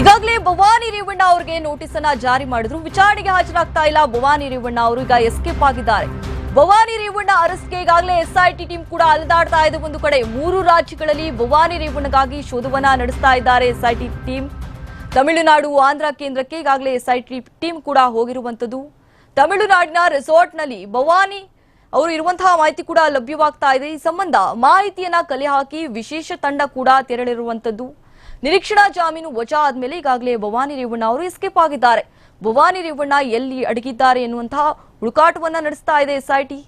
ಈಗಾಗಲೇ ಭವಾನಿ ರೇವಣ್ಣ ಅವರಿಗೆ ನೋಟಿಸ್ ಅನ್ನ ಜಾರಿ ಮಾಡಿದ್ರು. ವಿಚಾರಣೆಗೆ ಹಾಜರಾಗ್ತಾ ಇಲ್ಲ. ಭವಾನಿ ರೇವಣ್ಣ ಅವರು ಈಗ ಎಸ್ಕೇಪ್ ಆಗಿದ್ದಾರೆ. ಭವಾನಿ ರೇವಣ್ಣ ಅರೆಸ್ಟ್ಗೆ ಈಗಾಗಲೇ ಎಸ್ಐಟಿ ಟೀಮ್ ಕೂಡ ಅಲೆದಾಡ್ತಾ ಇದೆ ಒಂದು ಕಡೆ. ಮೂರು ರಾಜ್ಯಗಳಲ್ಲಿ ಭವಾನಿ ರೇವಣ್ಣಗಾಗಿ ಶೋಧವನ್ನ ನಡೆಸ್ತಾ ಇದ್ದಾರೆ ಎಸ್ಐಟಿ ಟೀಮ್. ತಮಿಳುನಾಡು ಆಂಧ್ರ ಕೇಂದ್ರಕ್ಕೆ ಈಗಾಗಲೇ ಎಸ್ಐಟಿ ಟೀಮ್ ಕೂಡ ಹೋಗಿರುವಂತದ್ದು ತಮಿಳುನಾಡಿನ ರೆಸಾರ್ಟ್ನಲ್ಲಿ ಭವಾನಿ ಅವರು ಇರುವಂತಹ ಮಾಹಿತಿ ಕೂಡ ಲಭ್ಯವಾಗ್ತಾ ಇದೆ. ಈ ಸಂಬಂಧ ಮಾಹಿತಿಯನ್ನ ಕಲೆ ಹಾಕಿ ವಿಶೇಷ ತಂಡ ಕೂಡ ತೆರಳಿರುವಂತದ್ದು ನಿರೀಕ್ಷಣಾ ಜಾಮೀನು ವಜಾ ಆದ್ಮೇಲೆ ಈಗಾಗಲೇ ಭವಾನಿ ರೇವಣ್ಣ ಅವರು ಎಸ್ಕೇಪ್ ಆಗಿದ್ದಾರೆ. ಭವಾನಿ ರೇವಣ್ಣ ಎಲ್ಲಿ ಅಡಗಿದ್ದಾರೆ ಎನ್ನುವಂತಹ ಹುಡುಕಾಟವನ್ನ ನಡೆಸ್ತಾ ಇದೆ ಎಸ್ಐಟಿ.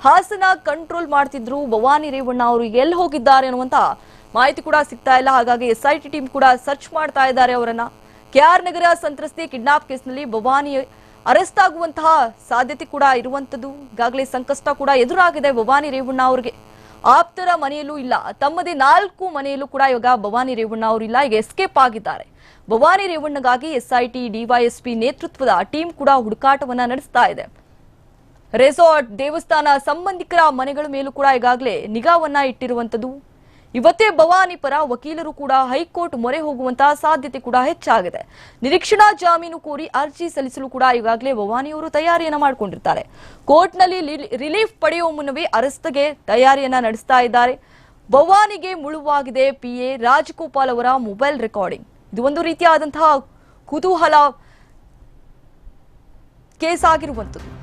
ಹಾಸನ ಕಂಟ್ರೋಲ್ ಮಾಡ್ತಿದ್ರು ಭವಾನಿ ರೇವಣ್ಣ ಅವರು ಎಲ್ಲಿ ಹೋಗಿದ್ದಾರೆ ಅನ್ನುವಂತಹ ಮಾಹಿತಿ ಕೂಡ ಸಿಗ್ತಾ ಇಲ್ಲ. ಹಾಗಾಗಿ ಎಸ್ಐಟಿ ಟೀಮ್ ಕೂಡ ಸರ್ಚ್ ಮಾಡ್ತಾ ಇದ್ದಾರೆ ಅವರನ್ನ. ಕೆಆರ್ ನಗರ ಸಂತ್ರಸ್ತೆ ಕಿಡ್ನಾಪ್ ಕೇಸ್ನಲ್ಲಿ ಭವಾನಿ ಅರೆಸ್ಟ್ ಆಗುವಂತಹ ಸಾಧ್ಯತೆ ಕೂಡ ಇರುವಂತದ್ದು ಈಗಾಗಲೇ ಸಂಕಷ್ಟ ಕೂಡ ಎದುರಾಗಿದೆ ಭವಾನಿ ರೇವಣ್ಣ ಅವರಿಗೆ. ಆಪ್ತರ ಮನೆಯಲ್ಲೂ ಇಲ್ಲ. ತಮ್ಮದೇ ನಾಲ್ಕು ಮನೆಯಲ್ಲೂ ಕೂಡ ಇವಾಗ ಭವಾನಿ ರೇವಣ್ಣ ಅವರು ಇಲ್ಲ. ಈಗ ಎಸ್ಕೇಪ್ ಆಗಿದ್ದಾರೆ. ಭವಾನಿ ರೇವಣ್ಣಗಾಗಿ ಎಸ್ಐಟಿ, ಡಿವೈಎಸ್ಪಿ ನೇತೃತ್ವದ ಟೀಮ್ ಕೂಡ ಹುಡುಕಾಟವನ್ನ ನಡೆಸ್ತಾ ಇದೆ. ರೆಸಾರ್ಟ್, ದೇವಸ್ಥಾನ ಸಂಬಂಧಿಕರ ಮನೆಗಳ ಮೇಲೂ ಕೂಡ ಈಗಾಗಲೇ ನಿಗಾವನ್ನ ಇಟ್ಟಿರುವಂತದ್ದು ಇವತ್ತೇ ಭವಾನಿ ಪರ ವಕೀಲರು ಕೂಡ ಹೈಕೋರ್ಟ್ ಮೊರೆ ಹೋಗುವಂತಹ ಸಾಧ್ಯತೆ ಕೂಡ ಹೆಚ್ಚಾಗಿದೆ. ನಿರೀಕ್ಷಣಾ ಜಾಮೀನು ಕೋರಿ ಅರ್ಜಿ ಸಲ್ಲಿಸಲು ಕೂಡ ಈಗಾಗಲೇ ಭವಾನಿಯವರು ತಯಾರಿಯನ್ನ ಮಾಡಿಕೊಂಡಿರ್ತಾರೆ. ಕೋರ್ಟ್ನಲ್ಲಿ ರಿಲೀಫ್ ಪಡೆಯುವ ಮುನ್ನವೇ ಅರೆಸ್ಟ್ಗೆ ತಯಾರಿಯನ್ನ ನಡೆಸ್ತಾ ಇದ್ದಾರೆ. ಭವಾನಿಗೆ ಮುಳುವಾಗಿದೆ ಪಿಎ ರಾಜಗೋಪಾಲ್ ಅವರ ಮೊಬೈಲ್ ರೆಕಾರ್ಡಿಂಗ್. ಇದು ಒಂದು ರೀತಿಯಾದಂತಹ ಕುತೂಹಲ ಕೇಸ್ ಆಗಿರುವಂಥದ್ದು